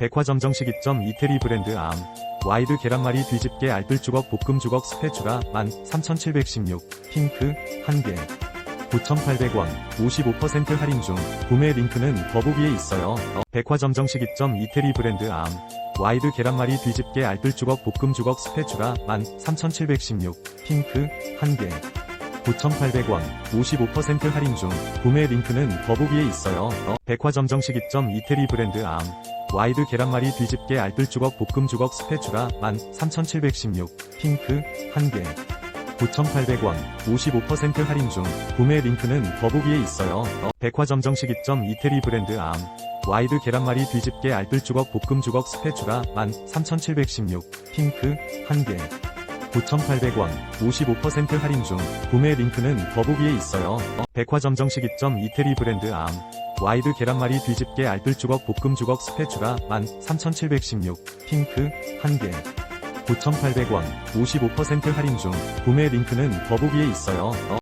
백화점 정식 입점 이태리 브랜드 암. 와이드 계란말이 뒤집개 알뜰주걱 볶음주걱 스페추라 13,716 핑크 1개. 9,800원. 55% 할인 중. 구매 링크는 더보기에 있어요. 어, 백화점 정식 입점 이태리 브랜드 암. 와이드 계란말이 뒤집개 알뜰주걱 볶음주걱 스페추라 13,716 핑크 1개 9,800원 55% 할인 중 구매 링크는 더보기에 있어요. 어, 백화점 정식 입점 이태리 브랜드 암. 와이드 계란말이 뒤집개 알뜰주걱 볶음주걱 스페추라 13,716 핑크 1개. 9,800원 55% 할인 중 구매 링크는 더보기에 있어요. 어, 백화점 정식 입점 이태리 브랜드 암. 와이드 계란말이 뒤집개 알뜰주걱 볶음주걱 스페추라 13,716 핑크 1개 9,800원 55% 할인 중 구매 링크는 더보기에 있어요. 어, 백화점 정식 입점 이태리 브랜드 암 와이드 계란말이 뒤집개 알뜰주걱 볶음주걱 스페추라 13,716 핑크 1개 9,800원 55% 할인 중 구매 링크는 더보기에 있어요. 어,